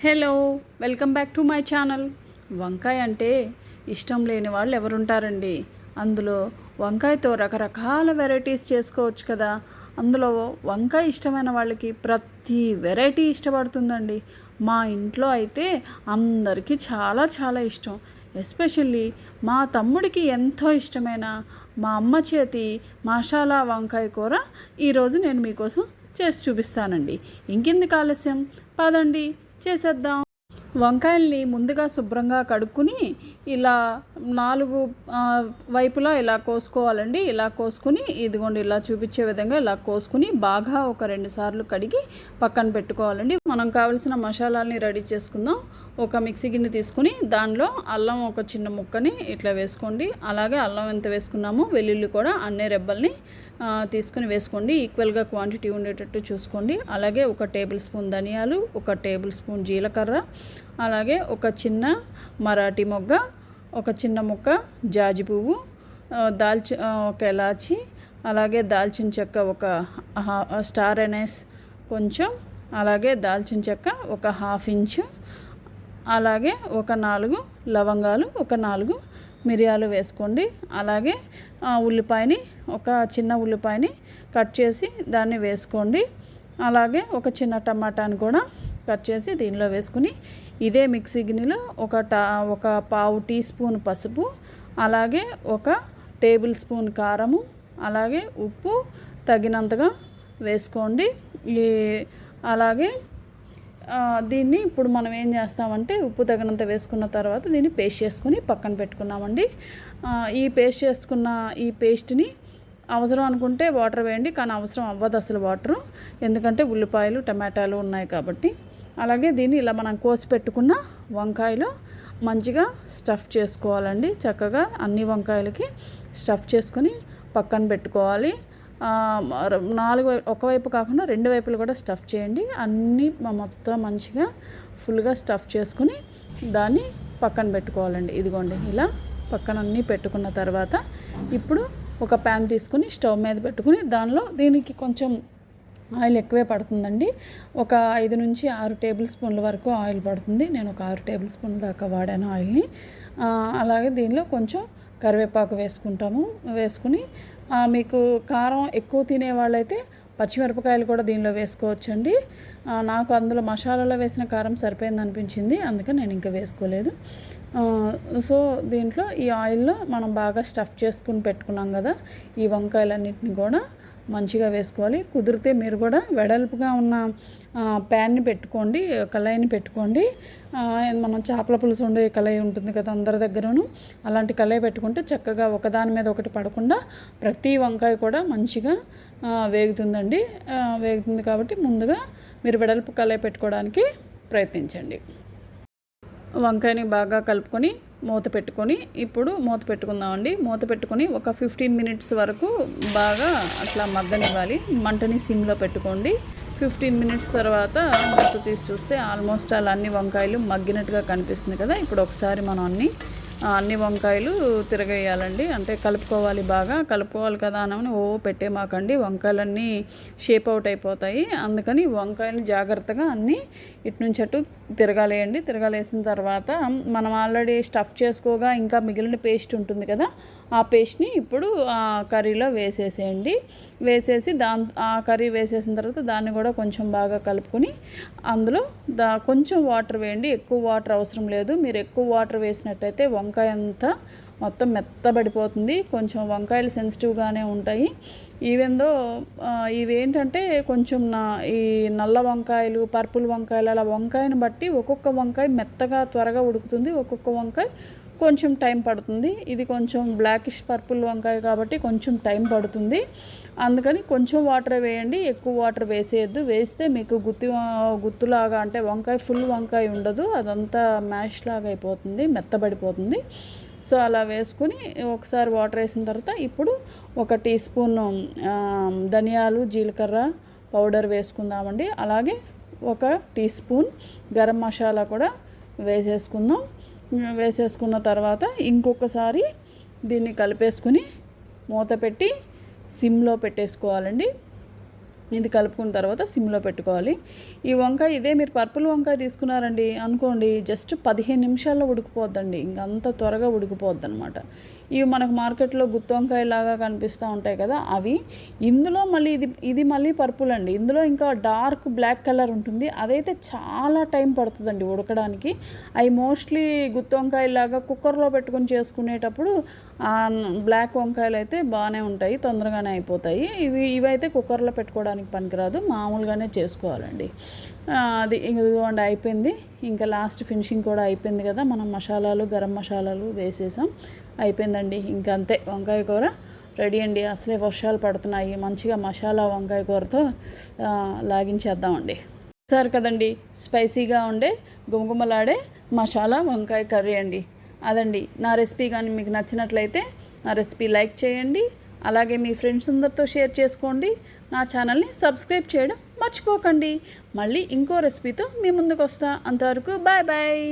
Hello welcome back to my channel. వంకాయ అంటే ఇష్టం లేని వాళ్ళు ఎవరుంటారండి? అందులో వంకాయతో రకరకాల వెరైటీస్ చేసుకోవచ్చు కదా. అందులో వంకాయ ఇష్టమైన వాళ్ళకి ప్రతి వెరైటీ ఇష్టపడుతుందండి. మా ఇంట్లో అయితే అందరికీ చాలా చాలా ఇష్టం. ఎస్పెషల్లీ మా తమ్ముడికి ఎంతో ఇష్టమైన మా అమ్మ చేతి మసాలా వంకాయ కూర ఈరోజు నేను మీకోసం చేసి చూపిస్తానండి. ఇంకెందుకు ఆలస్యం? పదండి. చేసేద్దాం. వంకాయల్ని ముందుగా శుభ్రంగా కడుక్కుని ఇలా నాలుగు వైపులా ఇలా కోసుకోవాలండి. ఇలా కోసుకుని ఇదిగోండి ఇలా చూపించే విధంగా ఇలా కోసుకుని బాగా ఒక రెండు సార్లు కడిగి పక్కన పెట్టుకోవాలండి. మనం కావలసిన మసాలాల్ని రెడీ చేసుకుందాం. ఒక మిక్సీ గిన్నె తీసుకుని దానిలో అల్లం ఒక చిన్న ముక్కని ఇట్లా వేసుకోండి. అలాగే అల్లం ఎంత వేసుకున్నామో వెల్లుల్లి కూడా అన్ని రెబ్బల్ని తీసుకుని వేసుకోండి. ఈక్వల్గా క్వాంటిటీ ఉండేటట్టు చూసుకోండి. అలాగే ఒక టేబుల్ స్పూన్ ధనియాలు ఒక టేబుల్ స్పూన్ జీలకర్ర అలాగే ఒక చిన్న మరాఠీ మొగ్గ ఒక చిన్న ముక్క జాజి పువ్వు దాల్చి ఒక ఎలాచి అలాగే దాల్చిన చెక్క ఒక స్టార్ ఎనైస్ కొంచెం అలాగే దాల్చిన చెక్క ఒక హాఫ్ ఇంచు అలాగే ఒక నాలుగు లవంగాలు ఒక నాలుగు మిరియాలు వేసుకోండి. అలాగే ఉల్లిపాయని ఒక చిన్న ఉల్లిపాయని కట్ చేసి దాన్ని వేసుకోండి. అలాగే ఒక చిన్న టమాటాని కూడా కట్ చేసి దీనిలో వేసుకుని ఇదే మిక్సీ గిన్నెలో ఒక టా ఒక పావు టీ స్పూన్ పసుపు అలాగే ఒక టేబుల్ స్పూన్ కారము అలాగే ఉప్పు తగినంతగా వేసుకోండి. ఈ అలాగే దీన్ని ఇప్పుడు మనం ఏం చేస్తామంటే ఉప్పు తగినంత వేసుకున్న తర్వాత దీన్ని పేస్ట్ చేసుకుని పక్కన పెట్టుకున్నామండి. ఈ పేస్ట్ చేసుకున్న ఈ పేస్ట్ని అవసరం అనుకుంటే వాటర్ వేయండి కానీ అవసరం అవ్వదు అసలు వాటరు. ఎందుకంటే ఉల్లిపాయలు టమాటాలు ఉన్నాయి కాబట్టి. అలాగే దీన్ని ఇలా మనం కోసి పెట్టుకున్న వంకాయలు మంచిగా స్టఫ్ చేసుకోవాలండి. చక్కగా అన్ని వంకాయలకి స్టఫ్ చేసుకొని పక్కన పెట్టుకోవాలి. నాలుగు ఒకవైపు కాకుండా రెండు వైపులు కూడా స్టఫ్ చేయండి. అన్నీ మొత్తం మంచిగా ఫుల్గా స్టఫ్ చేసుకుని దాన్ని పక్కన పెట్టుకోవాలండి. ఇదిగోండి ఇలా పక్కన అన్నీ పెట్టుకున్న తర్వాత ఇప్పుడు ఒక ప్యాన్ తీసుకుని స్టవ్ మీద పెట్టుకుని దానిలో దీనికి కొంచెం ఆయిల్ ఎక్కువే పడుతుందండి. ఒక ఐదు నుంచి ఆరు టేబుల్ స్పూన్ల వరకు ఆయిల్ పడుతుంది. నేను ఒక ఆరు టేబుల్ స్పూన్ల దాకా వాడాను ఆయిల్ని. అలాగే దీనిలో కొంచెం కరివేపాకు వేసుకుంటాము. వేసుకుని మీకు కారం ఎక్కువ తినే వాళ్ళైతే పచ్చిమిరపకాయలు కూడా దీనిలో వేసుకోవచ్చండి. నాకు అందులో మసాలాలో వేసిన కారం సరిపోయింది అనిపించింది. అందుకని నేను ఇంకా వేసుకోలేదు. సో దీంట్లో ఈ ఆయిల్లో మనం బాగా స్టఫ్ చేసుకుని పెట్టుకున్నాం కదా ఈ వంకాయలన్నింటిని కూడా. మంచిగా వేసుకోవాలి. కుదిరితే మీరు కూడా వెడల్పుగా ఉన్న ప్యాన్ని పెట్టుకోండి కళాయిని పెట్టుకోండి. మనం చేపల పులుసు ఉండే కళాయి ఉంటుంది కదా అందరి దగ్గరను. అలాంటి కళాయి పెట్టుకుంటే చక్కగా ఒకదాని మీద ఒకటి పడకుండా ప్రతి వంకాయ కూడా మంచిగా వేగుతుందండి. వేగుతుంది కాబట్టి ముందుగా మీరు వెడల్పు కళాయి పెట్టుకోవడానికి ప్రయత్నించండి. వంకాయని బాగా కలుపుకొని మూత పెట్టుకొని ఇప్పుడు మూత పెట్టుకుందామండి. మూత పెట్టుకొని ఒక ఫిఫ్టీన్ మినిట్స్ వరకు బాగా అట్లా మగ్గనివ్వాలి. మంటని సిమ్లో పెట్టుకోండి. ఫిఫ్టీన్ మినిట్స్ తర్వాత మూత తీసి చూస్తే ఆల్మోస్ట్ అలా అన్ని వంకాయలు మగ్గినట్టుగా కనిపిస్తుంది కదా. ఇప్పుడు ఒకసారి మనం అన్ని అన్ని వంకాయలు తిరగేయాలండి. అంటే కలుపుకోవాలి బాగా. కలుపుకోవాలి కదా అని ఓ పెట్టే మాకండి. వంకాయలన్నీ షేప్ అవుట్ అయిపోతాయి. అందుకని వంకాయలు జాగ్రత్తగా అన్నీ ఇటు నుంచి అటు తిరగాలేయండి. తిరగాలేసిన తర్వాత మనం ఆల్రెడీ స్టఫ్ చేసుకోగా ఇంకా మిగిలిన పేస్ట్ ఉంటుంది కదా ఆ పేస్ట్ని ఇప్పుడు ఆ కర్రీలో వేసేసేయండి. వేసేసి దాని ఆ కర్రీ వేసేసిన తర్వాత దాన్ని కూడా కొంచెం బాగా కలుపుకొని అందులో దా కొంచెం వాటర్ వేయండి. ఎక్కువ వాటర్ అవసరం లేదు. మీరు ఎక్కువ వాటర్ వేసినట్టయితే వంకాయ వంకాయ అంతా మొత్తం మెత్తబడిపోతుంది. కొంచెం వంకాయలు సెన్సిటివ్గానే ఉంటాయి. ఈవెందో ఇవేంటంటే కొంచెం నా ఈ నల్ల వంకాయలు పర్పుల్ వంకాయలు అలా వంకాయని బట్టి ఒక్కొక్క వంకాయ మెత్తగా త్వరగా ఉడుకుతుంది. ఒక్కొక్క వంకాయ కొంచెం టైం పడుతుంది. ఇది కొంచెం బ్లాకిష్ పర్పుల్ వంకాయ కాబట్టి కొంచెం టైం పడుతుంది. అందుకని కొంచెం వాటర్ వేయండి. ఎక్కువ వాటర్ వేసేయద్దు. వేస్తే మీకు గుత్తి గుత్తులాగా అంటే వంకాయ ఫుల్ వంకాయ ఉండదు. అదంతా మ్యాష్ లాగా అయిపోతుంది. మెత్తబడిపోతుంది. సో అలా వేసుకుని ఒకసారి వాటర్ వేసిన తర్వాత ఇప్పుడు ఒక టీ స్పూన్ ధనియాలు జీలకర్ర పౌడర్ వేసుకుందామండి. అలాగే ఒక టీ స్పూన్ గరం మసాలా కూడా వేసేసుకుందాం. వేసేసుకున్న తర్వాత ఇంకొకసారి దీన్ని కలిపేసుకుని మూత పెట్టి సిమ్లో పెట్టేసుకోవాలండి. ఇది కలుపుకున్న తర్వాత సిమ్లో పెట్టుకోవాలి. ఈ వంకాయ ఇదే మీరు పర్పుల్ వంకాయ తీసుకున్నారండి అనుకోండి జస్ట్ పదిహేను నిమిషాల్లో ఉడికిపోద్దండి. ఇంక అంత త్వరగా ఉడికిపోద్ది అనమాట ఇవి మనకు మార్కెట్లో గుత్తి వంకాయ లాగా కనిపిస్తూ ఉంటాయి కదా అవి. ఇందులో మళ్ళీ ఇది ఇది మళ్ళీ పర్పుల్ అండి. ఇందులో ఇంకా డార్క్ బ్లాక్ కలర్ ఉంటుంది. అదైతే చాలా టైం పడుతుందండి ఉడకడానికి. అవి మోస్ట్లీ గుత్తి వంకాయ లాగా కుక్కర్లో పెట్టుకొని చేసుకునేటప్పుడు బ్లాక్ వంకాయలు అయితే బాగానే ఉంటాయి తొందరగానే అయిపోతాయి. ఇవి ఇవైతే కుక్కర్లో పెట్టుకోవడానికి పనికిరాదు మామూలుగానే చేసుకోవాలండి. అది ఇదిగోండి అయిపోయింది. ఇంకా లాస్ట్ ఫినిషింగ్ కూడా అయిపోయింది కదా మనం మసాలాలు గరం మసాలాలు వేసేసాం. అయిపోయిందండి. ఇంకా అంతే వంకాయ కూర రెడీ అండి. అసలే వర్షాలు పడుతున్నాయి. మంచిగా మసాలా వంకాయ కూరతో లాగించేద్దామండి. సార్ కదండి స్పైసీగా ఉండే గుమగుమలాడే మసాలా వంకాయ కర్రీ అండి. అదండి నా రెసిపీ కానీ మీకు నచ్చినట్లయితే నా రెసిపీ లైక్ చేయండి. అలాగే మీ ఫ్రెండ్స్ అందరితో షేర్ చేసుకోండి. నా ఛానల్ని సబ్స్క్రైబ్ చేయడం మర్చిపోకండి. మళ్ళీ ఇంకో రెసిపీతో మీ ముందుకు వస్తా అంతవరకు బాయ్ బాయ్.